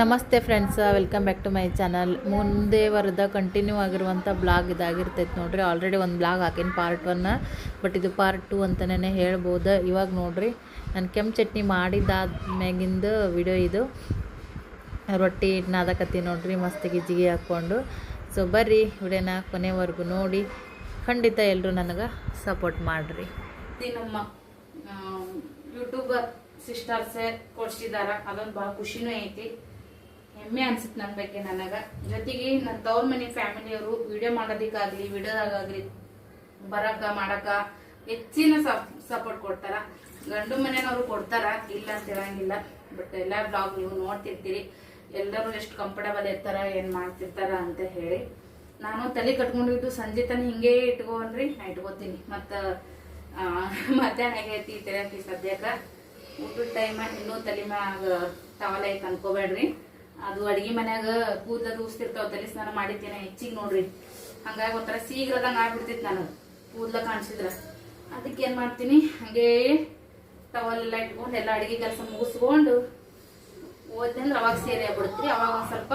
ನಮಸ್ತೆ friends welcome back to my channel ಮುಂದೆ ವರದ ಕಂಟಿನ್ಯೂ ಆಗಿರುವಂಥ ಬ್ಲಾಗ್ ಇದಾಗಿರ್ತೈತೆ ನೋಡ್ರಿ. ಆಲ್ರೆಡಿ ಒಂದು ಬ್ಲಾಗ್ ಹಾಕೀನಿ ಪಾರ್ಟ್ ಒನ್ನ ಬಟ್ ಇದು ಪಾರ್ಟ್ ಟು ಅಂತಲೇ ಹೇಳ್ಬೋದು. ಇವಾಗ ನೋಡ್ರಿ, ನಾನು ಕೆಂಪು ಚಟ್ನಿ ಮಾಡಿದ್ದಾದ್ಮ್ಯಾಗಿಂದ ವಿಡಿಯೋ ಇದು. ರೊಟ್ಟಿ ನಾದಕತ್ತಿ ನೋಡ್ರಿ, ಮಸ್ತ್ ಗಿಜ್ಜಿಗೆ ಹಾಕ್ಕೊಂಡು. ಸೊ ಬರ್ರಿ ವಿಡಿಯೋನ ಕೊನೆವರೆಗೂ ನೋಡಿ. ಖಂಡಿತ ಎಲ್ಲರೂ ನನಗೆ ಸಪೋರ್ಟ್ ಮಾಡಿರಿ. ನಮ್ಮ ಯೂಟ್ಯೂಬರ್ ಸಿಸ್ಟರ್ಸೇ ಕೊಡ್ಸಿದಾರ. ಅದೊಂದು ಭಾಳ ಖುಷಿನೂ ಐತಿ. ಹೆಮ್ಮೆ ಅನ್ಸುತ್ತೆ ನನ್ನ ಬಗ್ಗೆ ನನಗೆ. ಜೊತೆಗೆ ನನ್ನ ತವ್ರ ಮನೆ ಫ್ಯಾಮಿಲಿಯವರು ವಿಡಿಯೋ ಮಾಡೋದಕ್ಕಾಗ್ಲಿ ವಿಡಿಯೋದಾಗಲಿ ಬರಕ, ಮಾಡಕ ಹೆಚ್ಚಿನ ಸಪೋರ್ಟ್ ಕೊಡ್ತಾರ. ಗಂಡು ಮನೆಯವರು ಕೊಡ್ತಾರ, ಇಲ್ಲ ಅಂತ ಇರಂಗಿಲ್ಲ ಬಟ್ ಎಲ್ಲ ಬ್ಲಾಗ್ ನೀವು ನೋಡ್ತಿರ್ತೀರಿ. ಎಲ್ಲರೂ ಎಷ್ಟು ಕಂಫರ್ಟಬಲ್ ಇರ್ತಾರ, ಏನ್ ಮಾಡ್ತಿರ್ತಾರ ಅಂತ ಹೇಳಿ. ನಾನು ತಲೆ ಕಟ್ಕೊಂಡಿದ್ದು ಸಂಜೆ ತನ ಹಿಂಗೆ ಇಟ್ಕೊಂಡ್ರಿ, ನಾ ಇಟ್ಕೋತೀನಿ. ಮತ್ತ ಮಧ್ಯಾಹ್ನ ಆಗೈತಿ ತೆರಕಿ ಸದ್ಯಕ್ಕ. ಊಟದ ಟೈಮ್ ಇನ್ನೂ ತಲೆ ಮ್ಯಾಗ ಟವಲ್ ಅನ್ಕೋಬೇಡ್ರಿ. ಅದು ಅಡಿಗೆ ಮನ್ಯಾಗ ಕೂದಲ ಉಸ್ತಿರ್ತಾವ ತಲೆ ಸ್ನಾನ ಮಾಡಿದ್ದೇನೆ, ಹೆಚ್ಚಿಗೆ ನೋಡ್ರಿ. ಹಂಗಾಗಿ ಒಂಥರ ಸೀಗ್ರದಂಗ ಆಗ್ಬಿಡ್ತೈತಿ ನಾನು. ಕೂದಲ ಕಾಣಿಸಿದ್ರ. ಅದಕ್ಕೆ ಏನ್ ಮಾಡ್ತೀನಿ, ಹಂಗೆ ಟವಲ್ ಎಲ್ಲ ಇಟ್ಕೊಂಡು ಎಲ್ಲ ಅಡಿಗೆ ಕೆಲಸ ಮುಗಿಸ್ಕೊಂಡು ಅಂದ್ರೆ ಅವಾಗ ಸೇರಿ ಆಗ್ಬಿಡ್ತೀರಿ ಅವಾಗ ಒಂದು ಸ್ವಲ್ಪ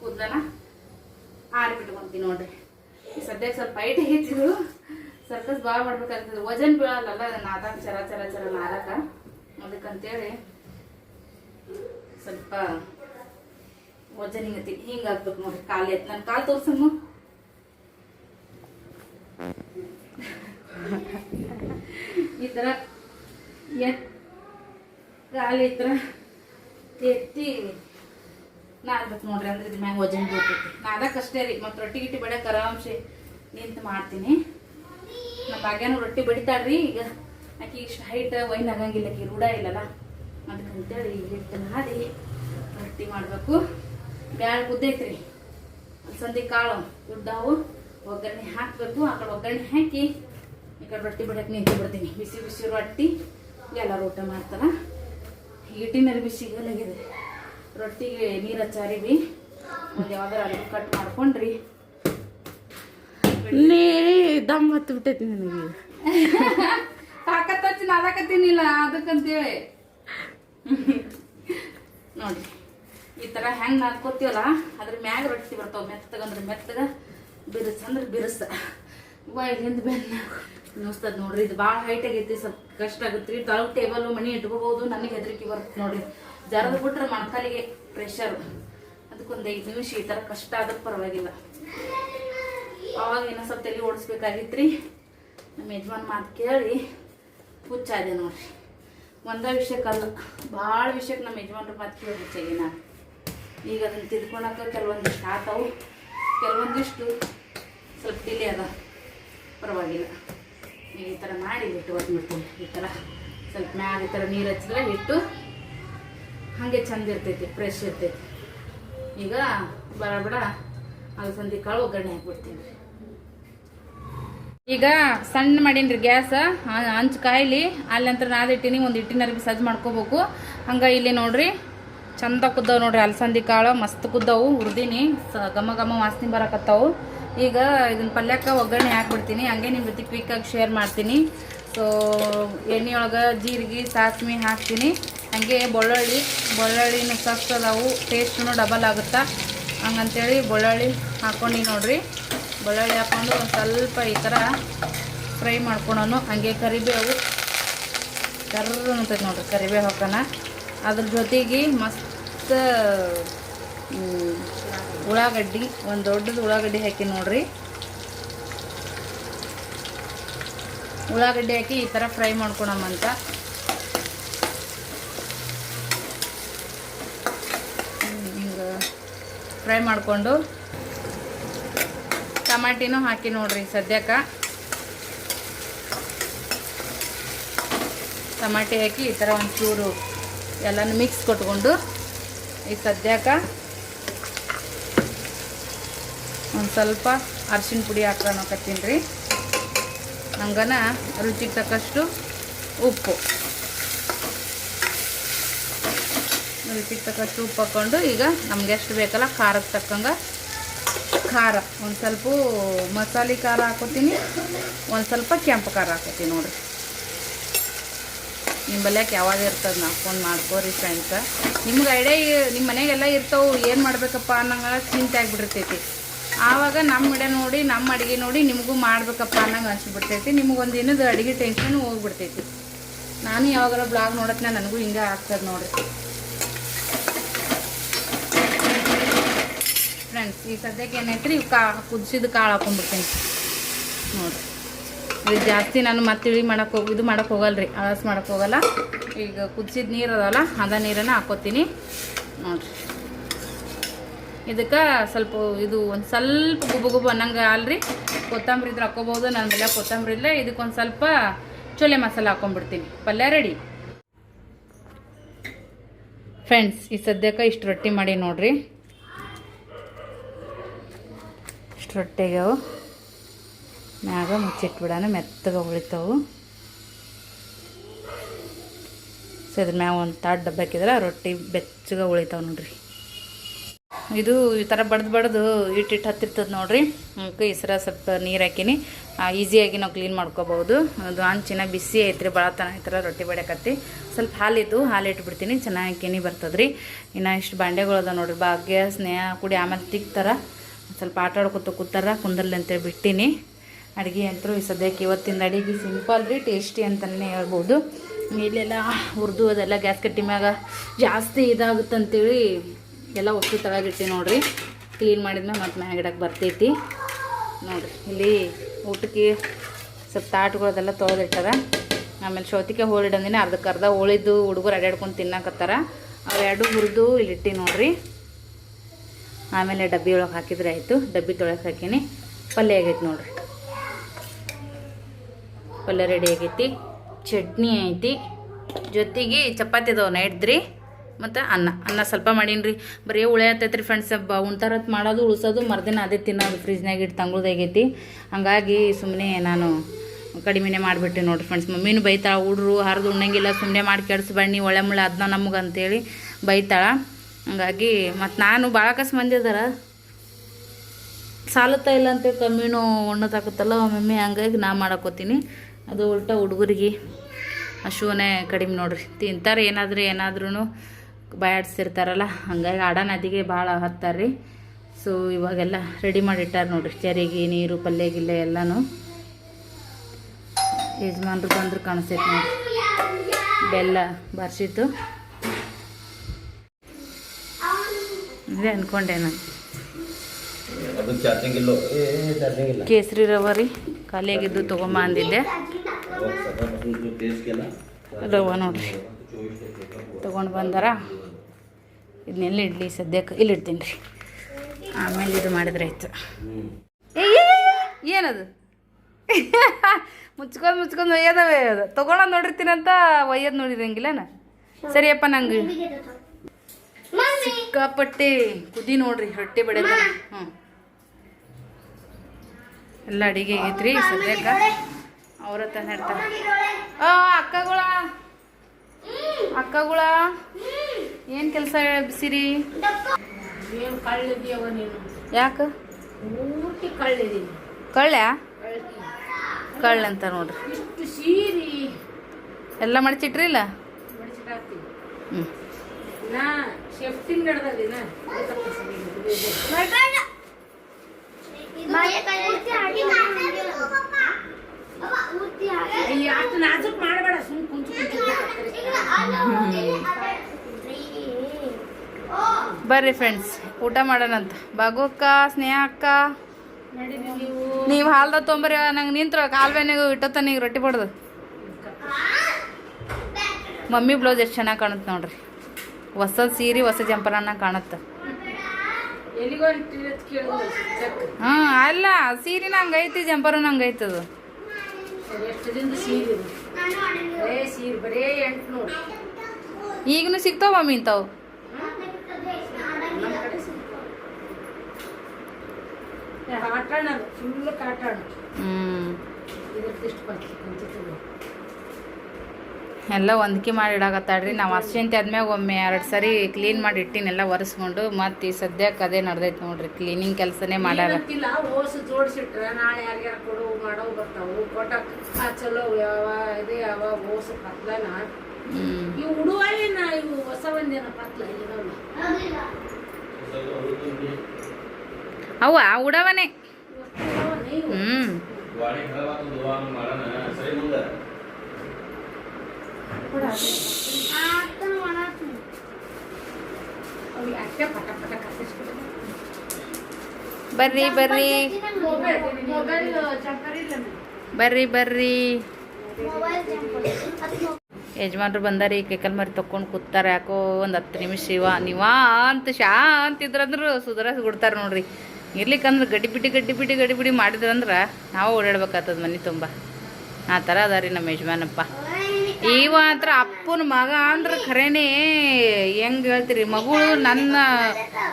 ಕೂದಲನ ಆರಿಬಿಟ್ಕೊಂತೀನಿ ನೋಡ್ರಿ. ಸದ್ಯಕ್ಕೆ ಸ್ವಲ್ಪ ಹೈಟ್ ಹೆಚ್ಚಿದ್ರು ಸರ್ಕಸ್ ಭಾಳ ಮಾಡ್ಬೇಕಾಗ್ತದೆ. ವಜನ್ ಬೀಳಲ್ಲ ನಾದಾಕ ಚರ ಚರ ಚರ ನಾರಕ ಅದಕ್ಕಂತೇಳಿ ಸ್ವಲ್ಪ ವಜನ್ ಹಿಂಗತಿ ಹಿಂಗ ಆಗ್ಬೇಕು ನೋಡ್ರಿ, ಕಾಲು ಎತ್ ನನ್ನ ಕಾಲು ತೋರ್ಸಮ್ಮ. ಈ ತರ ಎತ್ ಕಾಲು ಈ ಎತ್ತಿ ನಾದ್ಬೇಕು ನೋಡ್ರಿ, ಅಂದ್ರೆ ಇದ್ರ ಮ್ಯಾಗ ವಜನ್ ಬೀಳ್ತೈತಿ. ನಾದಕ್ಕಷ್ಟೇ ರೀ, ಮತ್ತು ರೊಟ್ಟಿ ಗಿಟ್ಟಿ ಬಡ ಆರಾಮ್ಸೆ ನಿಂತು ಮಾಡ್ತೀನಿ. ನಮ್ಮ ಭಾಗ್ಯನೂ ರೊಟ್ಟಿ ಬಡಿತಾಳ್ರಿ, ಈಗ ಆಕಿ ಇಷ್ಟು ಹೈಟ್ ವೈನ್ ಆಗಂಗಿಲ್ಲ, ಆಕಿ ರೂಢ ಇಲ್ಲಲ್ಲ. ಅದಕ್ಕಂತೇಳಿ ಹಿಟ್ಟು ಮಾಡಿ ರೊಟ್ಟಿ ಮಾಡಬೇಕು. ಬ್ಯಾಳ ಕುದ್ದೈತ್ರಿ ಸಂದಿ ಕಾಳು ಉದ್ದಾವು ಒಗ್ಗರಣೆ ಹಾಕಬೇಕು. ಆ ಕಡೆ ಒಗ್ಗರಣೆ ಹಾಕಿ ಈ ಕಡೆ ರೊಟ್ಟಿ ಬಿಡಕ್ಕೆ ನಿಂತು ಬಿಡ್ತೀನಿ. ಬಿಸಿ ಬಿಸಿ ರೊಟ್ಟಿ ಎಲ್ಲರೂ ಊಟ ಮಾಡ್ತಾರ. ಹಿಟ್ಟಿನಲ್ಲಿ ಬಿಸಿ ಗಲಾಗಿದೆ ರೊಟ್ಟಿಗೆ ನೀರು ಹಚ್ಚಾರಿವಿ. ಒಂದು ಯಾವ್ದಾರ ಅಲ್ಲಿ ಕಟ್ ಮಾಡ್ಕೊಂಡ್ರಿ. ನೀ ದಮ್ ಹತ್ತು ಬಿಟ್ಟೈತಿ ನನಗೆ. ತಾಕತ್ ಹಚ್ಚಿ ನಾದಾಕತ್ತೀನಿಲ್ಲ ಅದಕ್ಕಂತೇಳಿ. ನೋಡಿ ಈ ತರ ಹೆಂಗ್ ನಾದ್ಕೋತೀವಲ್ಲ ಅದ್ರ ಮ್ಯಾಗ ರೊಟ್ಟಿ ಬರ್ತಾವ, ಮೆತ್ತಗ ಅಂದ್ರೆ ಮೆತ್ತಗ, ಬಿರುಸ ಅಂದ್ರೆ ಬಿರುಸ. ಇಲ್ಲಿಂದ ಬೆನ್ನ. ನೋಸ್ತದ್ ನೋಡ್ರಿ, ಇದು ಭಾಳ ಹೈಟ್ ಆಗೈತಿ, ಸ್ವಲ್ಪ ಕಷ್ಟ ಆಗತ್ತೆ ರೀ. ಟೇಬಲ್ ಮನಿ ಇಟ್ಕೋಬಹುದು ನನಗೆ ಹೆದರಿಕೆ ಬರುತ್ತೆ ನೋಡ್ರಿ. ಜರದ್ ಬಿಟ್ರೆ ಮೊಣಕಾಲಿಗೆ ಪ್ರೆಷರ್ ಅದಕ್ಕೊಂದು ಐದು ನಿಮಿಷ ಈ ತರ ಕಷ್ಟ ಆದ್ರೆ ಪರವಾಗಿಲ್ಲ. ಅವಾಗ ಏನೋ ಸ್ವಲ್ಪ ತಲೆ ಓಡಿಸ್ಬೇಕಾಗಿತ್ರಿ. ನಮ್ಮ ಯಜಮಾನ್ ಮಾತು ಕೇಳಿ, ಹುಚ್ಚಾದೆ ನೋಡ್ರಿ. ಒಂದ ವಿಷಯಕ್ಕಲ್ಲ, ಭಾಳ ವಿಷಯಕ್ಕೆ ನಮ್ಮ ಯಜಮಾನ್ರ ಮಾತು ಕೇಳಿ ಹುಚ್ಚಾಗಿ ನಾನು. ಈಗ ಅದನ್ನ ತಿದ್ಕೊಳಕ್ಕೆ ಕೆಲವೊಂದಿಷ್ಟು ಆತಾವು ಕೆಲವೊಂದಿಷ್ಟು ಸ್ವಲ್ಪ ಡಿಲೇ ಅದ. ಪರವಾಗಿಲ್ಲ. ಈ ಥರ ಮಾಡಿ ಹಿಟ್ಟು ಒತ್ಬಿಡ್ತೀನಿ ಈ ಥರ ಸ್ವಲ್ಪ ಮ್ಯಾಗ ಈ ಥರ ನೀರು ಹಚ್ಚಿದ್ರೆ ಹಿಟ್ಟು ಹಾಗೆ ಚಂದ ಇರ್ತೈತಿ ಫ್ರೆಶ್ ಇರ್ತೈತಿ. ಈಗ ಬಡ ಬಡ ಸಂದಿ ಕಾಳು ಒಗ್ಗರಣೆ ಹಾಕ್ಬಿಡ್ತೀನಿ. ಈಗ ಸಣ್ಣ ಮಾಡೀನ್ರಿ ಗ್ಯಾಸ್ ಹಂಚು ಕಾಯಿಲಿ ಅಲ್ಲಿ ನಂತರ ನಾದಿಟ್ಟಿನಿ, ಒಂದು ಹಿಟ್ಟಿನ ಅರ್ಬಿ ಸಜ್ಜು ಮಾಡ್ಕೋಬೇಕು. ಹಂಗೆ ಇಲ್ಲಿ ನೋಡ್ರಿ. ಚಂದ ಕುದ್ದವು ನೋಡ್ರಿ, ಅಲಸಂದಿ ಕಾಳು, ಮಸ್ತ್ ಕುದ್ದವು, ಹುರಿದೀನಿ ಘಮ ಘಮ ವಾಸನೆ ಬರಕತ್ತಾವು. ಈಗ ಇದನ್ನ ಪಲ್ಯಕ್ಕೆ ಒಗ್ಗರಣೆ ಹಾಕ್ಬಿಡ್ತೀನಿ, ಹಂಗೆ ನಿಮ್ಮ ಜೊತೆ ಕ್ವಿಕ್ಕಾಗಿ ಶೇರ್ ಮಾಡ್ತೀನಿ. ಸೊ ಎಣ್ಣೆ ಒಳಗೆ ಜೀರಿಗೆ ಸಾಸ್ಮೆ ಹಾಕ್ತೀನಿ. ಹಾಗೆ ಬೆಳ್ಳುಳ್ಳಿ, ಬೆಳ್ಳುಳ್ಳಿನೂ ಸಸ್ತ್ ಅದಾವು ಟೇಸ್ಟೂ ಡಬಲ್ ಆಗುತ್ತಾ? ಹಂಗಂತೇಳಿ ಬೆಳ್ಳುಳ್ಳಿ ಹಾಕ್ಕೊಂಡು ನೋಡ್ರಿ. ಬೆಳ್ಳುಳ್ಳಿ ಹಾಕ್ಕೊಂಡು ಒಂದು ಸ್ವಲ್ಪ ಈ ಥರ ಫ್ರೈ ಮಾಡ್ಕೊಳೋನು. ಹಂಗೆ ಕರಿಬೇವು ಕರ್ರ ಅಂತೈತೆ ನೋಡ್ರಿ, ಕರಿಬೇವು ಹಾಕೋಣ. ಅದ್ರ ಜೊತೆಗೆ ಮಸ್ತ್ ಹ್ಮ್, ಉಳ್ಳಾಗಡ್ಡಿ ಒಂದು ದೊಡ್ಡದು ಉಳ್ಳಾಗಡ್ಡಿ ಹಾಕಿ ನೋಡ್ರಿ. ಉಳ್ಳಾಗಡ್ಡಿ ಹಾಕಿ ಈ ಥರ ಫ್ರೈ ಮಾಡ್ಕೊಳಮಂತ ಹಿಂಗೆ ಫ್ರೈ ಮಾಡಿಕೊಂಡು ಟಮಾಟಿನೂ ಹಾಕಿ ನೋಡ್ರಿ ಸದ್ಯಕ್ಕೆ. ಟಮಾಟಿ ಹಾಕಿ ಈ ಥರ ಒಂಚೂರು ಎಲ್ಲನೂ ಮಿಕ್ಸ್ ಕೊಟ್ಕೊಂಡು ಈ ಸದ್ಯಕ್ಕೆ ಒಂದು ಸ್ವಲ್ಪ ಅರ್ಶಿಣ ಪುಡಿ ಹಾಕೋಣಕತ್ತೀನಿ ರೀ. ಹಂಗನ ರುಚಿಗೆ ತಕ್ಕಷ್ಟು ಉಪ್ಪು. ರುಚಿಗೆ ತಕ್ಕಷ್ಟು ಉಪ್ಪು ಹಾಕ್ಕೊಂಡು ಈಗ ನಮ್ಗೆ ಎಷ್ಟು ಬೇಕಲ್ಲ ಖಾರಕ್ಕೆ ತಕ್ಕಂಗೆ ಖಾರ. ಒಂದು ಸ್ವಲ್ಪ ಮಸಾಲೆ ಖಾರ ಹಾಕೋತೀನಿ ಒಂದು ಸ್ವಲ್ಪ ಕೆಂಪು ಖಾರ ಹಾಕೋತೀನಿ ನೋಡ್ರಿ. ನಿಮ್ಮ ಯಾವಾಗ ಇರ್ತದೆ ನಾವು ಫೋನ್ ಮಾಡ್ಕೋರಿ ಫ್ರೆಂಡ್ಸ ನಿಮ್ಗೆ ಐಡಿಯಾ ನಿಮ್ಮ ಮನೆಗೆಲ್ಲ ಇರ್ತಾವೆ, ಏನು ಮಾಡ್ಬೇಕಪ್ಪ ಅನ್ನಂಗೆ ಚಿಂತೆ ಆಗಿಬಿಟ್ಟಿರ್ತೈತಿ. ಆವಾಗ ನಮ್ಮ ವಿಡಿಯೋ ನೋಡಿ ನಮ್ಮ ಅಡುಗೆ ನೋಡಿ ನಿಮಗೂ ಮಾಡ್ಬೇಕಪ್ಪ ಅನ್ನಂಗೆ ಅನ್ಸ್ಬಿಡ್ತೈತಿ. ನಿಮಗೊಂದು ದಿನದ ಅಡುಗೆ ಟೆನ್ಷನ್ ಹೋಗ್ಬಿಡ್ತೈತಿ. ನಾನು ಯಾವಾಗಲ್ಲ ಬ್ಲಾಗ್ ನೋಡತ್ನ, ನನಗೂ ಹಿಂಗೆ ಆಗ್ತದೆ ನೋಡ್ರಿ. ಫ್ರೆಂಡ್ಸ್ ಈ ಸದ್ಯಕ್ಕೆ ಏನೈತ್ರಿ ಕಾ ಕುದಿಸಿದ ಕಾಳು ಹಾಕೊಂಡ್ಬಿಡ್ತೀನಿ. ನೋಡಿರಿ. ಇದು ಜಾಸ್ತಿ ನಾನು ಮತ್ತೆ ಇಳಿ ಮಾಡೋಕೆ ಹೋಗಿ ಇದು ಮಾಡಕ್ಕೆ ಹೋಗಲ್ಲ ರೀ ಅಳಸ್ ಮಾಡಕ್ಕೆ ಹೋಗಲ್ಲ. ಈಗ ಕುದಿಸಿದ ನೀರು ಅದಲ್ಲ, ಅದ ನೀರನ್ನು ಹಾಕೋತೀನಿ. ನೋಡಿರಿ. ಇದಕ್ಕೆ ಸ್ವಲ್ಪ ಇದು ಒಂದು ಸ್ವಲ್ಪ ಗುಬ್ಬು ಗುಬ್ಬು ಅನ್ನಂಗೆ ಅಲ್ರಿ. ಕೊತ್ತಂಬರಿ ಇದ್ರೆ ಹಾಕೋಬೋದು ನನ್ನ ಬೆಲ್ಲ ಕೊತ್ತಂಬರಿ ಇಲ್ಲ ಇದಕ್ಕೆ ಒಂದು ಸ್ವಲ್ಪ ಚೊಲೆ ಮಸಾಲ ಹಾಕೊಂಡ್ಬಿಡ್ತೀನಿ. ಪಲ್ಯ ರೆಡಿ. ಫ್ರೆಂಡ್ಸ್ ಈ ಸದ್ಯಕ್ಕೆ ಇಷ್ಟು ರೊಟ್ಟಿ ಮಾಡಿ ನೋಡ್ರಿ. ಇಷ್ಟು ರೊಟ್ಟಿಗೆ ಮ್ಯಾಗ ಮುಚ್ಚಿಟ್ಬಿಡೋಣ ಮೆತ್ತಗೆ ಉಳಿತಾವು. ಸೊ, ಇದ್ರ ಮ್ಯಾಗ ಒಂದು ತಾಟ್ ಡಬ್ಬ ಹಾಕಿದ್ರೆ ರೊಟ್ಟಿ ಬೆಚ್ಚಗೆ ಉಳಿತಾವೆ ನೋಡ್ರಿ. ಇದು ಈ ಥರ ಬಡ್ದು ಬಡ್ದು ಇಟ್ಟಿಟ್ಟು ಹತ್ತಿರ್ತದೆ ನೋಡ್ರಿ. ಅದಕ್ಕೆ ಈ ಸರ ಸ್ವಲ್ಪ ನೀರು ಹಾಕಿನಿ. ಈಸಿಯಾಗಿ ನಾವು ಕ್ಲೀನ್ ಮಾಡ್ಕೋಬೋದು ಅದು ಹಂಚಿನ ಬಿಸಿ ಐತ್ರಿ ಭಾಳ ತನ ಈ ರೊಟ್ಟಿ ಬಡಿಯಕತ್ತಿ ಸ್ವಲ್ಪ ಹಾಲಿದ್ದು, ಹಾಲು ಇಟ್ಬಿಡ್ತೀನಿ, ಚೆನ್ನಾಗಿ ಕೆನಿ ಬರ್ತದೆ ರೀ ಇನ್ನು ಇಷ್ಟು ಬಾಂಡೆಗಳು ಅದ ನೋಡ್ರಿ, ಭಾಗ್ಯ, ಸ್ನೇಹ, ಕೂಡಿ ಆಮೇಲೆ ತಿಕ್ತಾರ. ಸ್ವಲ್ಪ ಆಟ ಆಡ್ಕೊತ ಕೂತಾರ, ಕುಂದರ್ಲಿ ಅಂತೇಳಿ ಬಿಟ್ಟಿನಿ. ಅಡುಗೆ ಅಂತೂ ಈ ಸದ್ಯಕ್ಕೆ ಇವತ್ತಿನ ಅಡುಗೆ ಸಿಂಪಲ್ ರೀ, ಟೇಸ್ಟಿ ಅಂತಲೇ ಹೇಳ್ಬೋದು. ಇಲ್ಲೆಲ್ಲ ಹುರಿದು ಅದೆಲ್ಲ ಗ್ಯಾಸ್ ಕಟ್ಟಿ ಮ್ಯಾಗ ಜಾಸ್ತಿ ಇದಾಗುತ್ತಂತೇಳಿ ಎಲ್ಲ ವಸ್ತು ತಳಗಿಟ್ಟಿ ನೋಡ್ರಿ. ಕ್ಲೀನ್ ಮಾಡಿದ್ಮೇಲೆ ಮತ್ತೆ ಮ್ಯಾಗಿಡಕ್ಕೆ ಬರ್ತೈತಿ. ನೋಡ್ರಿ, ಇಲ್ಲಿ ಊಟಕ್ಕೆ ಸ್ವಲ್ಪ ತಾಟುಗಳದೆಲ್ಲ ತೊಳೆದಿಟ್ಟದ ಆಮೇಲೆ ಶೋತಿಕೆ ಹೋಳಿಡಂದಿನ ಅರ್ಧಕ್ಕೆ ಅರ್ಧ ಹೋಳಿದ್ದು ಹುಡುಗರು ಅಡ್ಯಾಡ್ಕೊಂಡು ತಿನ್ನಕತ್ತಾರ. ಅವೆರಡು ಹುರಿದು ಇಲ್ಲಿ ಇಟ್ಟಿ ನೋಡ್ರಿ. ಆಮೇಲೆ ಡಬ್ಬಿ ಒಳಗೆ ಹಾಕಿದ್ರೆ ಆಯಿತು, ಡಬ್ಬಿ ತೊಳಕ್ಕೆ ಹಾಕಿನಿ. ಪಲ್ಯ ಆಗೈತೆ ನೋಡ್ರಿ. ಪಲ್ಯ ರೆಡಿ ಆಗೈತಿ, ಚಟ್ನಿ ಐತಿ. ಜೊತೆಗೆ ಚಪಾತಿ ಅದಾವ ನೈಟ್ದ್ರಿ ಮತ್ತು ಅನ್ನ. ಅನ್ನ ಸ್ವಲ್ಪ ಮಾಡೀನಿ ರೀ ಬರೀ ಉಳೆ ರೀ ಫ್ರೆಂಡ್ಸ್ ಬ ಉಣ್ತಾರತ್ ಮಾಡೋದು, ಉಳ್ಸೋದು ಮರ್ದಿನ ಅದೇ ತಿನ್ನೋದು ಫ್ರಿಜ್ನಾಗ ಇಟ್ಟು ತಂಗುದಾಗೈತಿ ಹಂಗಾಗಿ ಸುಮ್ಮನೆ ನಾನು ಕಡಿಮೆನೇ ಮಾಡಿಬಿಟ್ಟೆ ನೋಡ್ರಿ ಫ್ರೆಂಡ್ಸ್ ಮಮ್ಮಿನೂ ಬೈತಾಳೆ, ಹುಡ್ರು ಹರಿದು ಉಣ್ಣಂಗಿಲ್ಲ ಸುಮ್ಮನೆ ಮಾಡಿ ಕೆಡಿಸ್ಬಣ್ಣಿ ಒಳ್ಳೆ ಮುಳ್ಳ ಅದನ್ನ ನಮಗೆ ಅಂತೇಳಿ ಬೈತಾಳೆ. ಹಂಗಾಗಿ ಮತ್ತು ನಾನು ಭಾಳ ಕಸ ಮಂದಿ ಅದಾರ. ಸಾಲುತ್ತಾ ಇಲ್ಲ ಅಂತೇಳಿ ಕಮ್ಮಿನೂ ಉಣ್ಣತಾಕತ್ತಲ್ಲ ಮಮ್ಮಿ, ಹಂಗಾಗಿ ನಾ ಮಾಡಕೋತೀನಿ ಅದು ಉಲ್ಟ ಹುಡುಗರಿಗೆ ಹಶುವನೇ ಕಡಿಮೆ ನೋಡ್ರಿ. ತಿಂತಾರೆ ಏನಾದರೂ ಏನಾದ್ರೂ ಬಾಯಾಡ್ಸಿರ್ತಾರಲ್ಲ ಹಂಗಾಗಿ ಆಡ ನದಿಗೆ ಭಾಳ ಹತ್ತಾರ್ರಿ. ಸೊ ಇವಾಗೆಲ್ಲ ರೆಡಿ ಮಾಡಿಟ್ಟಾರ ನೋಡ್ರಿ ಚರಿಗೆ ನೀರು ಪಲ್ಯ ಗಿಲ್ಲೆ ಎಲ್ಲನೂ. ಯಜಮಾನ್ರು ಬಂದ್ರೆ ಕಾಣಿಸ್ತೈತೆ ನೋಡ್ರಿ. ಬೆಲ್ಲ ಬರ್ಸಿತ್ತು. ಅಂದರೆ ಅಂದ್ಕೊಂಡೆ ನಾನು. ಕೇಸರಿ ರವ ರೀ ಖಾಲಿಯಾಗಿದ್ದು ತೊಗೊಂಬ ಅಂದಿದ್ದೆ. ರವ ನೋಡ್ರಿ. ತೊಗೊಂಡು ಬಂದಾರ. ಇದನ್ನೆಲ್ಲ ಇಡ್ಲಿ ಸದ್ಯಕ್ಕೆ ಇಲ್ಲಿ ಇಡ್ತೀನಿ ರೀ. ಆಮೇಲೆ ಇದು ಮಾಡಿದ್ರೆ ಆಯ್ತು. ಏನದು? ಮುಚ್ಕೊಂಡು ಮುಚ್ಕೊಂಡು ಒಯ್ಯದವೇ. ಅದು ತೊಗೊಳೋದು ನೋಡಿರ್ತೀನಂತ ಒಯ್ಯೋದು ನೋಡಿರಂಗಿಲ್ಲನ? ಸರಿಯಪ್ಪ, ನಂಗೆ ಸಿಕ್ಕಾಪಟ್ಟೆ ಕುದಿ ನೋಡ್ರಿ, ಹೊಟ್ಟೆ ಬಡಿದ ಹ್ಞೂ ಎಲ್ಲ ಅಡಿಗೆ ಆಗೈತ್ರಿ ಸದ್ಯಕ್ಕೆ. ಅವ್ರ ಹತ್ರ ಇರ್ತಾರೆ. ಆ ಅಕ್ಕಗಳ. ಅಕ್ಕಗಳ. ಏನು ಕೆಲಸ ಬಿಸಿರಿ? ಏನು ಕಳ್ಳಿದ್ಯವ ನೀನು. ಯಾಕೆ? ಕಳ್ಳ ಕಳ್ಳ ಅಂತ ನೋಡ್ರಿ. ಇಷ್ಟು ಸೀರಿ. ಎಲ್ಲ ಮಡಚಿಟ್ರಿ ಇಲ್ಲ ಹ್ಞೂ ನಾ ಶೆಫ್ಟಿಂಗ್ ನಡೆದಿನ ಅಷ್ಟು ನಾಜುಕ್ ಮಾಡಬೇಡ ಸುಮ್ ಕುಂಚು ಕುಂಚು ಬರ್ರಿ ಫ್ರೆಂಡ್ಸ್ ಊಟ ಮಾಡೋಣಂತ ಬಾಗು ಅಕ್ಕ ಸ್ನೇಹ ಅಕ್ಕ. ನೀವು ನೀವು ಹಾಲ್ದ ತೊಂಬರಿ ನಂಗೆ ನಿಂತ್ರ ಕಾಲ್ಬೇನಾಗ ಇಟ್ಟತ್ತ ಈಗ ರೊಟ್ಟಿ ಬಡ್ದು. ಮಮ್ಮಿ ಬ್ಲೌಸ್ ಎಷ್ಟು ಚೆನ್ನಾಗಿ ಕಾಣುತ್ತೆ ನೋಡ್ರಿ. ಹೊಸ ಸೀರೆ ಹೊಸ ಜಂಪರನ್ನ ಕಾಣುತ್ತೆ. ಎಲ್ಲಿಗೋ ಅಲ್ಲ ಸೀರೆ ನಂಗೆ ಐತಿ ಜಂಪರ ನಂಗೆ ಜಂಪರು ಹಂಗೈತದು ಎಷ್ಟು ದಿನದ ಸೀರೆ? ಬರೇ. ಸೀರೆ ಬರೇ ಎಂಟ್ನೂರು ಈಗನು ಸಿಗ್ತಾವ ಮಮ್ಮಿ ಇಂಥವು? ಕಾಟಣ ಫುಲ್ ಕಾಟಣ ಹ್ಞೂ ಇದ್ರದ್ದು ಇಷ್ಟು ಎಲ್ಲ ಹೊಂದ್ಕೆ ಮಾಡಿ ಇಡಾಕತ್ತಾಳ್ರಿ ನಾವು ಅಷ್ಟಂತೆ ಆದ್ಮ್ಯಾಗ ಒಮ್ಮೆ ಎರಡು ಸರಿ ಕ್ಲೀನ್ ಮಾಡಿ ಇಟ್ಟಿನೆಲ್ಲ ಒರೆಸ್ಕೊಂಡು ಮತ್ತೆ ಈ ಸದ್ಯಕ್ಕೆ ಅದೇ ನಡ್ದೈತೆ ನೋಡ್ರಿ. ಕ್ಲೀನಿಂಗ್ ಕೆಲಸನೇ ಮಾಡ್ಯಾರ. ಓಸು ಜೋಡಿಸಿಟ್ರೆ ನಾಳೆ ಯಾರ್ಯಾರ ಕೊಡು ಮಾಡೋ ಬರ್ತಾವು. ಕೊಟ್ಟ ಆ ಚಲೋ ಯಾವ ಇದು ಯಾವ ಓಸು ಕತ್ಲನ ಹ್ಮ್. ಇವು ಉಡುವಳಿನ ಇವು ಹೊಸ ಒಂದೇನ ಪತ್ಲ ಇದಾವಲ್ಲ ಅವ ಉಡವನೆ ಇದಾವಲ್ಲ ಇವು. ಹ್ಮ್ ವಾಣಿ ಹೇಳವಾತು ದುವಾನ ಮಾಡೋಣ ಸರಿ ಮುಂದೆ ಅವು ಅಷ್ಟೇ ಪಟ ಪಟ ಕತ್ತಿಸ್ಬಿಡು. ಬರ್ರಿ ಬರ್ರಿ. ಬರ್ರಿ ಬರ್ರಿ. ಯಜಮಾನ್ರು ಬಂದಾರಿ, ಕೇಕಲ್ ಮರಿ ತಕೊಂಡು ಕೂತಾರ. ಯಾಕೋ ಒಂದು ಹತ್ತು ನಿಮಿಷ ಇವ ನೀವ ಅಂತ ಶಾಂತ ಇದ್ರಂದ್ರು ಸುಧಾರಿಸಿ ಬಿಡ್ತಾರ ನೋಡ್ರಿ. ಇರ್ಲಿಕ್ಕಂದ್ರೆ ಗಡ್ಡಿ ಬಿಡಿ ಗಡ್ಡಿ ಬಿಡಿ ಗಡ್ಡಿ ಬಿಡಿ ಮಾಡಿದ್ರಂದ್ರೆ ನಾವು ಓಡಾಡ್ಬೇಕಾಗ್ತದ ಮನೆ ತುಂಬ. ಆ ಥರ ಅದಾರಿ ನಮ್ಮ ಯಜಮಾನಪ್ಪ. ಇವ ಅಂತರ ಅಪ್ಪನ ಮಗ ಅಂದ್ರೆ ಖರೇನೇ ಹೆಂಗ್ ಹೇಳ್ತೀರಿ ಮಗಳು ನನ್ನ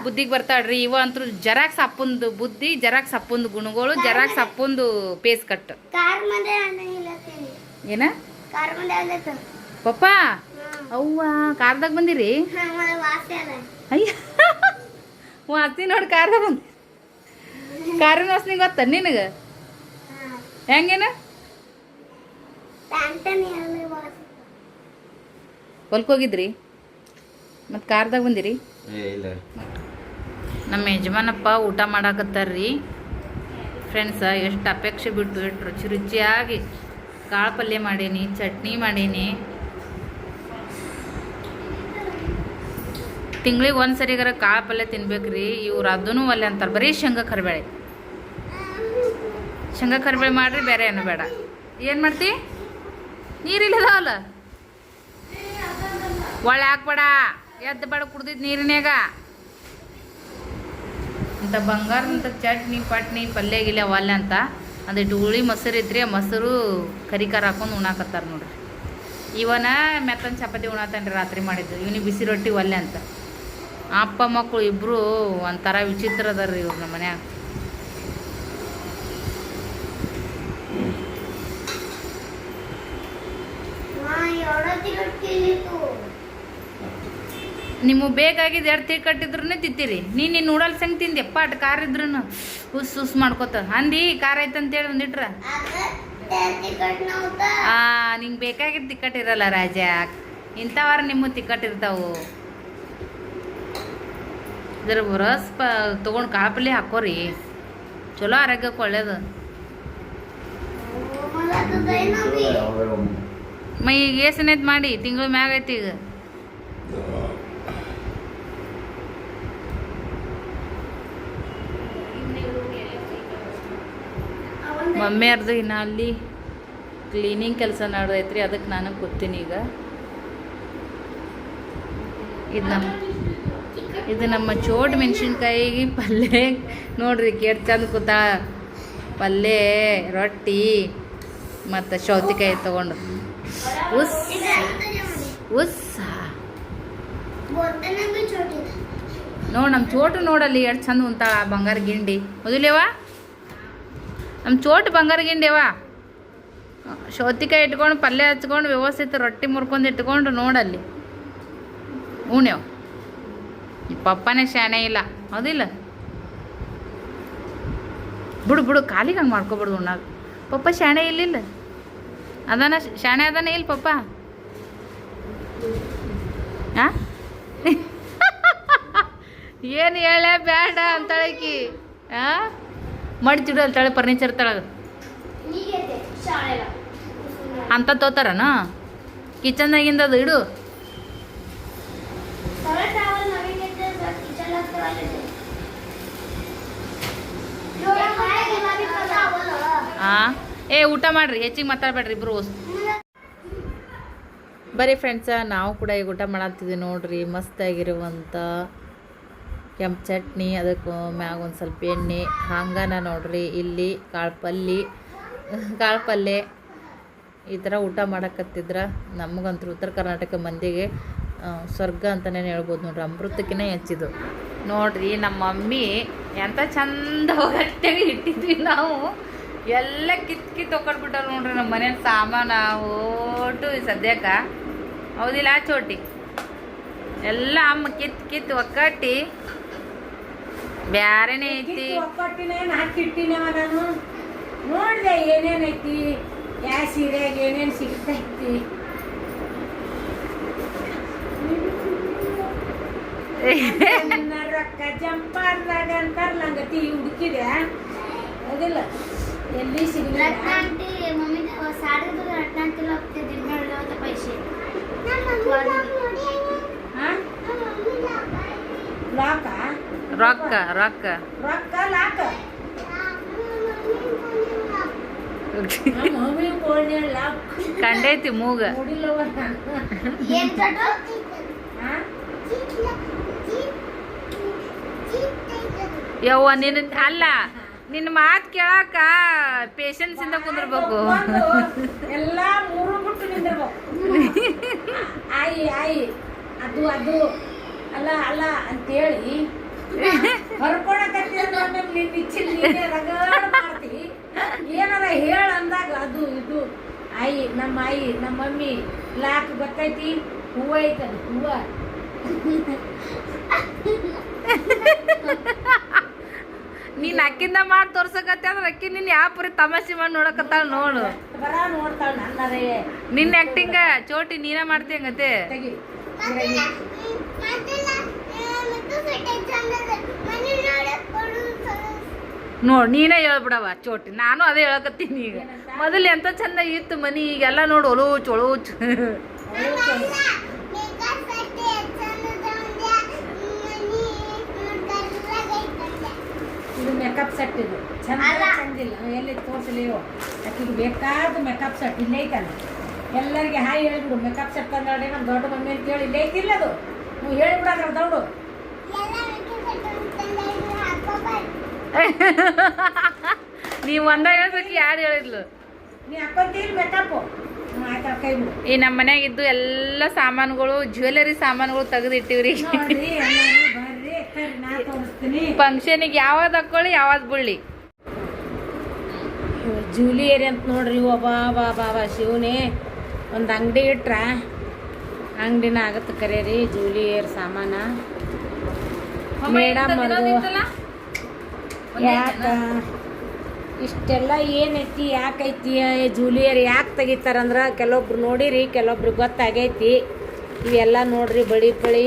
ಬುದ್ಧಿಗೆ ಬರ್ತಾಳ್ರಿ. ಇವ ಅಂತ ಜರಾಕ್ಸ್ ಅಪ್ಪಂದು ಬುದ್ಧಿ ಜರಾಕ್ಸ್ ಅಪ್ಪಂದು ಗುಣಗಳು ಜರಾಕ್ಸ್ ಅಪ್ಪಂದು ಪೇಸ್ ಕಟ್. ಏನ? ಪಪ್ಪ ಅವ್ವ ಕಾರ್ದಾಗ ಬಂದಿರಿ? ಅಯ್ಯ ವಾಸ್ತಿ ನೋಡಿ ಕಾರ್ದಾಗ ಬಂದ. ಕಾರಿನ ವಾಸನೆ ಗೊತ್ತ ನಿನಗೆ? ಹೆಂಗೇನ? ಹೊಲ್ಕೋಗಿದ್ರಿ? ಮತ್ತೆ ಕಾರ್ದಾಗ ಬಂದಿರಿ? ನಮ್ಮ ಯಜಮಾನಪ್ಪ ಊಟ ಮಾಡಾಕತ್ತಾರ್ರಿ. ಫ್ರೆಂಡ್ಸ ಎಷ್ಟು ಅಪೇಕ್ಷೆ ಬಿಟ್ಟು ಎಷ್ಟು ರುಚಿ ರುಚಿಯಾಗಿ ಕಾಳು ಪಲ್ಯ ಮಾಡೀನಿ ಚಟ್ನಿ ಮಾಡೀನಿ. ತಿಂಗಳಿಗೆ ಒಂದು ಸರಿಗಾರ ಕಾಳು ಪಲ್ಯ ತಿನ್ಬೇಕ್ರಿ. ಇವ್ರು ಅದನ್ನು ಒಲ್ಲೆ ಅಂತಾರೆ. ಬರೀ ಶೇಂಗಾ ಕರಿಬೇಳೆ. ಶೇಂಗಾ ಕರಿಬೇಳೆ ಮಾಡಿರಿ ಬೇರೆ ಏನು ಬೇಡ. ಏನು ಮಾಡ್ತಿ? ನೀರಿಲ್ಲದಾವಲ್ಲ ಒಳ್ಳೆ ಹಾಕ್ಬೇಡ ಎದ್ದು ಬೇಡ ಕುಡ್ದಿದ್ದು ನೀರಿನಾಗ ಅಂತ ಬಂಗಾರಂತ ಚಟ್ನಿ, ಪಟ್ನಿ, ಪಲ್ಯ, ಗಿಲ್ಯ ಒಲ್ಲ ಅಂತ ಒಂದಿಟ್ಟು ಹುಳಿ ಮೊಸರು ಇದ್ರಿ ಆ ಮೊಸರು ಕರಿಕಾರ ಹಾಕೊಂಡು ಉಣಾಕತ್ತಾರ ನೋಡ್ರಿ. ಇವನ ಮೆತ್ತನ ಚಪಾತಿ ಉಣಾತಾನ್ರಿ ರಾತ್ರಿ ಮಾಡಿದ್ದು. ಇವನಿಗೆ ಬಿಸಿ ರೊಟ್ಟಿ ಒಲ್ಲೆ ಅಂತ. ಅಪ್ಪ ಮಕ್ಕಳು ಇಬ್ಬರು ಒಂಥರ ವಿಚಿತ್ರ ಅದಾರ್ರಿ ಇವ್ರು ನಮ್ಮ ಮನ್ಯಾಗ ನಿಮಗೆ ಬೇಕಾಗಿದ್ದು ಎರಡು ತೀರ್ ಕಟ್ಟಿದ್ರೂ ತಿತ್ತೀರಿ ನೀನು ನೀನು ನೂಡಲ್ಸ್ ಹೆಂಗೆ ತಿಂದೆಪ್ಪ ಅಟ್ ಕಾರ್ ಇದ್ರೂ ಉಸ್ ಉಸ್ ಮಾಡ್ಕೋತ ಅಂದಿ ಖಾರ ಐತಂತೇಳಿ ಒಂದಿಟ್ರ ಆ ನಿಂಗೆ ಬೇಕಾಗಿದ್ದು ತಿಕ್ಕಟ್ಟಿರಲ್ಲ ರಾಜ ಇಂಥವಾರ ನಿಮ್ಮ ತಿಕ್ಕಟ್ಟಿರ್ತಾವು ಇದ್ರ ಬರಸ್ ಪ ತೊಗೊಂಡು ಕಾಪಲಿ ಹಾಕೋರಿ ಚಲೋ ಆರೋಗ್ಯಕ್ಕೆ ಒಳ್ಳೇದು ಮ ಈಗ ಏಸನೇದ್ ಮಾಡಿ, ತಿಂಗಳ ಮ್ಯಾಗ ಐತಿ ಈಗ. ಅರ್ಧ ಇನ್ನು ಅಲ್ಲಿ ಕ್ಲೀನಿಂಗ್ ಕೆಲಸ ನಡೆದೈತ್ರಿ ಅದಕ್ಕೆ ನಾನು ಕೂತೀನಿ ಈಗ. ಇದು ನಮ್ಮ ಇದು ನಮ್ಮ ಚೋಟ್ ಮೆಣಸಿನ್ಕಾಯಿಗೆ ಪಲ್ಯ ನೋಡ್ರಿ ಕೇಟ್ ಚಂದ ಕೂತ. ಪಲ್ಯ ರೊಟ್ಟಿ, ಮತ್ತು ಸೌತಿಕಾಯಿ ತೊಗೊಂಡು. ಉಸ್ ಉಸ್ ನೋಡಿ ನಮ್ಮ ಚೋಟು ನೋಡಲ್ಲಿ ಎಷ್ಟು ಚಂದ ಉಂತಾಳ ಬಂಗಾರ ಗಿಂಡಿ. ಮೊದಲೇವ ನಮ್ಮ ಚೋಟು ಬಂಗಾರ ಗಿಂಡಿವ ಸೌತಿಕಾಯಿ ಇಟ್ಕೊಂಡು, ಪಲ್ಯ ಹಚ್ಕೊಂಡು, ವ್ಯವಸ್ಥಿತ ರೊಟ್ಟಿ ಮುರ್ಕೊಂಡು ಇಟ್ಕೊಂಡು ನೋಡಲ್ಲಿ. ಉಣ್ಯವ್ ಪಪ್ಪನೇ ಶಾನೆ ಇಲ್ಲ. ಹೌದಿಲ್ಲ? ಬಿಡು ಬಿಡು ಕಾಲಿಗೆ ಹಂಗೆ ಮಾಡ್ಕೊಬಾರ್ದು ಉಣ್ಣಾಗ ಪಪ್ಪ ಶಾಣೆ ಇಲ್ಲಿಲ್ಲ. ಅದನ ಶಾಣೆ ಅದಾನ ಇಲ್ಲ ಪಪ್ಪ. ಆ? ಏನು ಹೇಳ ಬೇಡ ಅಂತಳಕಿ ಆ? ಮಡ್ಚಿಡು ಅಂತಾಳೆ ಫರ್ನಿಚರ್ ತಳಗ ಅಂತ ತೋತಾರನ? ಕಿಚನ್ದಾಗಿಂದ ಅದು ಇಡು. ಹಾಂ ಏ, ಊಟ ಮಾಡ್ರಿ. ಹೆಚ್ಚಿಗೆ ಮಾತಾಡ್ಬೇಡ್ರಿ ಇಬ್ರು. ಬರೀ ಫ್ರೆಂಡ್ಸ ನಾವು ಕೂಡ ಈಗ ಊಟ ಮಾಡತ್ತಿದ್ವಿ ನೋಡ್ರಿ. ಮಸ್ತಾಗಿರುವಂಥ ಕೆಂಪು ಚಟ್ನಿ, ಅದಕ್ಕೆ ಮ್ಯಾಗ ಒಂದು ಸ್ವಲ್ಪ ಎಣ್ಣೆ, ಹಾಂಗನ ನೋಡ್ರಿ. ಇಲ್ಲಿ ಕಾಳು ಪಲ್ಲಿ ಕಾಳು ಪಲ್ಲೆ ಈ ಥರ ಊಟ ಮಾಡಕತ್ತಿದ್ರ ನಮಗಂತೂ ಉತ್ತರ ಕರ್ನಾಟಕ ಮಂದಿಗೆ ಸ್ವರ್ಗ ಅಂತಲೇ ಹೇಳ್ಬೋದು ನೋಡ್ರಿ. ಅಮೃತಕ್ಕಿನ ಹೆಚ್ಚಿದು. ನೋಡ್ರಿ, ನಮ್ಮ ಮಮ್ಮಿ ಎಂಥ ಚಂದ ಒಗಟ್ಟಾಗಿ ಇಟ್ಟಿದ್ವಿ ನಾವು. ಎಲ್ಲ ಕಿತ್ ಕಿತ್ ತೊಗೊಂಡ್ಬಿಟ್ಟವ್ ನೋಡ್ರಿ ನಮ್ಮ ಮನೇಲಿ ಸಾಮಾನ ಓಟು ಸದ್ಯಕ್ಕೆ. ಹೌದಿಲ್ಲ ಚೋಟಿ? ಎಲ್ಲ ಅಮ್ಮ ಕಿತ್ ಕಿತ್ ಒಕ್ಕಟ್ಟಿ ಬ್ಯಾರೇನೆ ಐತಿ? ನೋಡ್ದೆ ಏನೇನೈತಿ ಯಾವ ಸೀರೆಗೆ ಏನೇನು ಸಿಗ್ತೈತಿ ರೊಕ್ಕ ಜಂಪಾರ್ದಾಗ ಅಂತಾರಲ್ಲ ಹಂಗತಿ ಹುಡುಕಿದೆ. ಹೌದಿಲ್ಲ? ಮಮ್ಮಿ ಪೈಸೆ ರೊಕ್ಕ ರೊಕ್ಕ ರೊಕ್ಕ ಲಾಕ ಕಂಡೈತಿ ಮೂಗ ಯವ್ವ ನಿನ್ನ ಅಲ್ಲ ನಿನ್ನ ಮಾತು ಕೇಳಾಕ ಪೇಷನ್ಸ್ ಇಂದ ಕುಂದಿರ್ಬೇಕು. ಎಲ್ಲ ಮೂರು ಬಿಟ್ಟು ನಿಂದಿರ್ಬೇಕು. ಆಯಿ ಆಯಿ, ಅದು ಅದು, ಅಲ್ಲ ಅಲ್ಲ ಅಂತೇಳಿ ಏನಾರ ಹೇಳ ಅಂದಾಗ ಅದು, ಇದು. ಆಯಿ, ನಮ್ಮ ಆಯಿ, ನಮ್ಮ ಮಮ್ಮಿ, ಲಾಕ್ ಗೊತ್ತೈತಿ ಹೂವ ಐತದ, ಹೂವ. ನೀನ್ ಅಕ್ಕಿಂದ ಮಾಡಿ ತೋರ್ಸಕತ್ತೆ ಅಂದ್ರೆ ಅಕ್ಕಿ ನಿನ್ ಯಾವ ಪರಿ ತಮಾಷೆ ಮಾಡಿ ನೋಡಕತ್ತಾಳ ನೋಡು. ನಿನ್ನ ಆಕ್ಟಿಂಗ ಚೋಟಿ ನೀನ ಮಾಡ್ತಿ ಹಂಗತೆ? ನೋಡ್ ನೀನೇ ಹೇಳ್ಬಿಡವ ಚೋಟಿ. ನಾನು ಅದೇ ಹೇಳಕತ್ತೀನಿ ಈಗ. ಮೊದಲು ಎಂತ ಚಂದ ಇತ್ತು ಮನಿ ಈಗೆಲ್ಲ ನೋಡು ಒಲು ಚೊಳು ಇದು ಮೇಕಪ್ ಸೆಟ್ ಇದು. ಚಂದ ಚೆಂದಿಲ್ಲ. ಎಲ್ಲಿ ತೋರಿಸಲಿಯೋ ಆಕಿಗೆ ಬೇಕಾದ ಮೇಕಪ್ ಸೆಟ್ ಇಲ್ಲೇ ಐತಲ್ಲ. ಎಲ್ಲರಿಗೆ ಹಾಯ್ ಹೇಳ್ಬಿಡು. ಮೇಕಪ್ ಸೆಟ್ ತಂದ್ರೆ ನಮ್ಮ ದೊಡ್ಡ ಮಮ್ಮಿ ಅಂತ ಹೇಳಿ ಇಲ್ಲೇ ಐತಿಲ್ಲ ಅದು ನೀವು ಹೇಳ್ಬಿಡಾದ್ರ ದೌಡು ನೀವು ಒಂದ ಹೇಳ್ಬೇಕು ಯಾರು ಹೇಳಿದ್ಲು? ನೀ ಹಾಕೊಂತೀರಿ ಮೇಕಪ್ ಈ ನಮ್ಮ ಮನ್ಯಾಗ ಇದ್ದು ಎಲ್ಲ ಸಾಮಾನುಗಳು ಜ್ಯುವೆಲರಿ ಸಾಮಾನುಗಳು ತೆಗೆದಿಟ್ಟಿವ್ರಿ. ಕರಿ ಫಂಕ್ಷನಿಗೆ ಯಾವ್ದು ಹಾಕೊಳ್ಳಿ ಯಾವ್ದು ಬುಳ್ಳಿ. ಜೂಲಿಯರಿ ಅಂತ ನೋಡ್ರಿ ಒಬ್ಬ ಬಾ ಬಾ ಬಾ ಶಿವನೇ. ಒಂದು ಅಂಗಡಿ ಇಟ್ರ? ಅಂಗಡಿನ ಆಗತ್ತೆ ಕರೀರಿ ಜೂಲಿಯರ್ ಸಾಮಾನ. ಮೇಡಮ್ ಯಾಕ? ಇಷ್ಟೆಲ್ಲ ಏನೈತಿ ಯಾಕೈತಿ ಜೂಲಿಯರ್ ಯಾಕೆ ತೆಗಿತಾರಂದ್ರೆ ಕೆಲವೊಬ್ರು ನೋಡಿರಿ ಕೆಲವೊಬ್ರು ಗೊತ್ತಾಗೈತಿ. ಇವೆಲ್ಲ ನೋಡ್ರಿ ಬಳಿ ಪಳಿ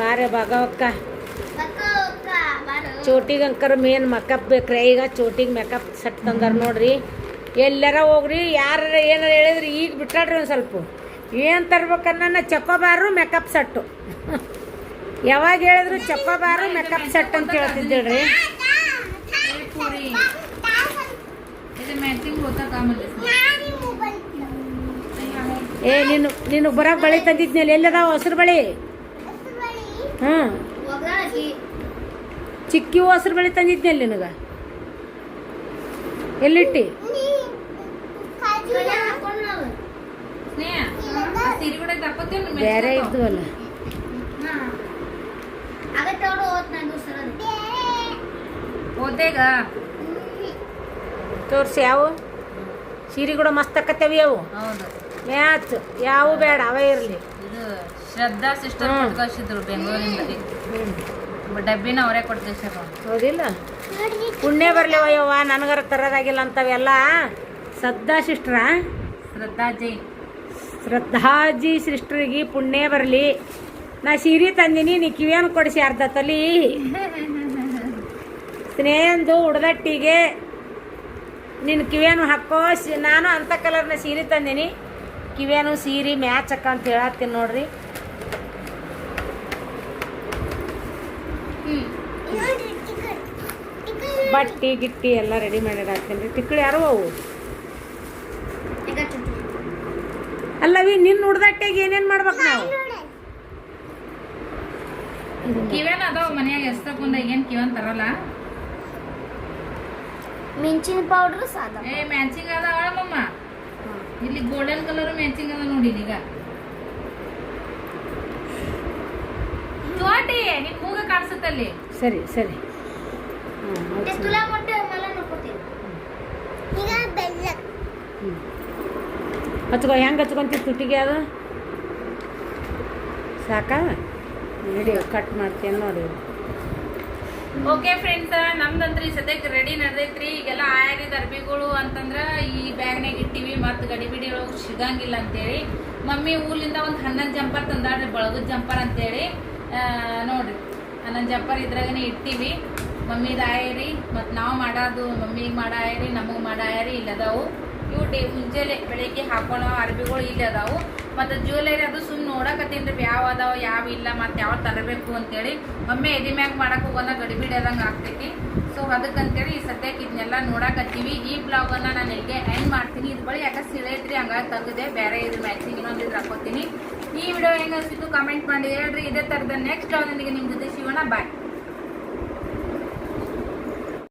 ಬಾರೆ ಭಾಗವಕ್ಕ. ಚೋಟಿಗೆ ಅಂಕರ್ ಮೇನ್ ಮೇಕಪ್ ಬೇಕ್ರಿ. ಈಗ ಚೋಟಿಗೆ ಮೇಕಪ್ ಸೆಟ್ ತಂದಾರ ನೋಡ್ರಿ. ಎಲ್ಲಾರ ಹೋಗ್ರಿ ಯಾರ ಏನಾರ ಹೇಳಿದ್ರಿ ಈಗ ಬಿಟ್ಟಾಡ್ರಿ ಒಂದು ಸ್ವಲ್ಪ. ಏನು ತರ್ಬೇಕನ್ನ ಚಕೋಬಾರು ಮೇಕಪ್ ಸೆಟ್ಟು ಯಾವಾಗ ಹೇಳಿದ್ರು ಚಕೋಬಾರು ಮೇಕಪ್ ಸೆಟ್ ಅಂತ ಹೇಳ್ತಿದ್ದೇಳ್ರಿ. ಏ ನೀನು ನೀನು ಬರೋಕೆ ಬಳಿ ತಂದಿದ್ನಲ್ಲಿ ಎಲ್ಲದ ಹಸ್ರು ಬಳಿ? ಹ್ಞೂ ಚಿಕ್ಕಿ ಹಸಿರು ಬಳಿ ತಂದಿದ್ನಲ್ಲಿ ನಿನಗೆ? ಎಲ್ಲಿಟ್ಟಿ? ಬೇರೆ ಸರ ಓದೇಗ ತೋರಿಸಿ ಯಾವ? ಸೀರೆ ಕೂಡ ಮಸ್ತ್ ಅಕ್ಕತ್ತೇವಿ ಅವು ಹೌದು. ಮ್ಯಾಚ್ ಯಾವು ಬೇಡ ಅವೇ ಇರಲಿ. Shraddha sister hmm. ಕಳ್ಸಿದ್ರು ಬೆಂಗಳೂರಿನಲ್ಲಿ ಡಬ್ಬಿನ ಅವರೇ ಕೊಡ್ತೇವೆ ಹೌದಿಲ್ಲ? ಪುಣ್ಯ ಬರ್ಲಿವ ಯವ್ವ ನನಗರ ತರೋದಾಗಿಲ್ಲ ಅಂತವೆಲ್ಲ. ಸದ್ದಾ ಸಿಸ್ಟ್ರ ಶ್ರದ್ಧಾ ಜೈನ್ ಶ್ರದ್ಧಾಜಿ ಸಿಸ್ಟ್ರಿಗೆ ಪುಣ್ಯ ಬರಲಿ. ನಾ ಸೀರೆ ತಂದಿನಿ ನೀ ಕಿವಿಯನ್ನು ಕೊಡಿಸಿ ಅರ್ಧ ತಲಿ. ಸ್ನೇಹಂದು ಉಡದಟ್ಟಿಗೆ ನಿನ್ನ ಕಿವಿಯನ್ನು ಹಾಕೋ ನಾನು ಅಂಥ ಕಲರ್ನ ಸೀರೆ ತಂದಿನಿ. ಕಿವಿಯನ್ನು ಸೀರೆ ಮ್ಯಾಚ್ ಅಕ್ಕ ಅಂತ ಹೇಳತ್ತೀನಿ ನೋಡ್ರಿ. ಬಟ್ಟಿ ಗಿಟ್ಟಿ ಎಲ್ಲ ರೆಡಿ ಮಾಡಿ ಹಾಕ್ತೀನಿ ರೀ ತಿಕ್ಕಳು ಯಾರು ಅವು? ಅಲ್ಲವಿ ನಿನ್ನ ಉಡ್ದಟ್ಟಿಗೆ ಏನೇನು ಮಾಡ್ಬೇಕು ನಾವು? ಕಿವೇನ ಅದಾವ ಮನ್ಯಾಗ ಎಷ್ಟ ತಕೊಂಡ ಏನ್ ಕಿವನ್ ತರಲ್ಲ? ಮೆಂಚಿನ ಪೌಡ್ರು ಸಾದಾ ಏ ಮ್ಯಾಚಿಂಗ್ ಅದ ಮಮ್ಮ ಇಲ್ಲಿ ಗೋಲ್ಡನ್ ಕಲರ್ ಮ್ಯಾಚಿಂಗ್ ಅದ ನೋಡಿ ಈಗ ತೋಟಿ ನಿನ್ ಮೂಗ ಕಾಣಿಸುತ್ತಲ್ಲಿ ಸರಿ ಸರಿ. ಎಷ್ಟು ತುಲಾ ಕೊಟ್ಟು ಮಲ ನೋಡ್ಕೊತೀವಿ ಈಗ ಬೆಲ್ಲ. ಹಚ್ಕೊ ಹೆಂಗೆ ಹಚ್ಕೊಂತೀವಿ ತುಟಿಗೆ ಅದು? ಸಾಕಾ? ನೋಡಿ ಕಟ್ ಮಾಡ್ತೀನಿ ನೋಡಿ. ಓಕೆ ಫ್ರೆಂಡ್ಸ್ ನಮ್ದಂತ್ರಿ ಸದ್ಯಕ್ಕೆ ರೆಡಿ ನಡೆದೈತ್ರಿ. ಈಗೆಲ್ಲ ಆಯಾರಿದ ಅರ್ಬಿಗಳು ಅಂತಂದ್ರೆ ಈ ಬ್ಯಾಗ್ನಾಗ ಇಟ್ಟಿವಿ ಮತ್ತು ಗಡಿಬಿಡಿ ಒಳಗೆ ಸಿಗಂಗಿಲ್ಲ ಅಂತೇಳಿ. ಮಮ್ಮಿ ಊರಿಂದ ಒಂದು ಹನ್ನೊಂದು ಜಂಪರ್ ತಂದಾಡ್ರಿ ಬಳಗದ ಜಂಪರ್ ಅಂತೇಳಿ. ನೋಡ್ರಿ ಹನ್ನೊಂದು ಜಂಪರ್ ಇದ್ರಾಗನೇ ಇಟ್ಟಿವಿ. ಮಮ್ಮಿದ ಆಯ್ರಿ ಮತ್ತು ನಾವು ಮಾಡೋದು ಮಮ್ಮಿಗೆ ಮಾಡ ಆಯರಿ ನಮಗೆ ಮಾಡ ಆಯರಿ ಇಲ್ಲದಾವು ಇವು ಡೇ ಮುಂಜಾನೆ ಬೆಳಿಗ್ಗೆ ಹಾಕೊಳ್ಳೋ ಅರ್ಬಿಗಳು ಇಲ್ಲಿ ಅದಾವು. ಮತ್ತು ಜ್ಯುವೆಲರಿ ಅದು ಸುಮ್ಮನೆ ನೋಡಕತ್ತೀನಿ ರೀ ಯಾವ ಅದಾವ, ಯಾವ ಇಲ್ಲ, ಮತ್ತು ಯಾವ ತರಬೇಕು ಅಂತೇಳಿ. ಒಮ್ಮೆ ಎದಿ ಮ್ಯಾಗ ಮಾಡೋಕೆ ಹೋಗೋಣ ಗಡಿಬಿಡಿ ಆದಂಗೆ ಆಗ್ತೈತಿ. ಸೊ ಅದಕ್ಕಂತೇಳಿ ಈ ಸದ್ಯಕ್ಕೆ ಇದನ್ನೆಲ್ಲ ನೋಡಕತ್ತೀವಿ. ಈ ಬ್ಲಾಗನ್ನು ನಾನು ಇಲ್ಲಿಗೆ ಎಂಡ್ ಮಾಡ್ತೀನಿ. ಇದು ಬಳಿ ಯಾಕೆ ಸಿಳೈತ್ರಿ ಹಂಗಾಗಿ ತೆಗೆದೆ ಬೇರೆ ಇದು ಮ್ಯಾಚಿಂಗ್ ಇನ್ನೊಂದು ಇದ್ರ ಹಾಕೋತೀನಿ ಈ ವಿಡಿಯೋ ಹೆಂಗೆ ಅನಿಸಿತು ಕಮೆಂಟ್ ಮಾಡಿ ಹೇಳ್ರಿ. ಇದೇ ಥರದ ನೆಕ್ಸ್ಟ್ ಯಾವ್ದೊಂದಿಗೆ ನಿಮ್ಮ ಜೊತೆ ಸಿಗೋಣ ಬಾಯ್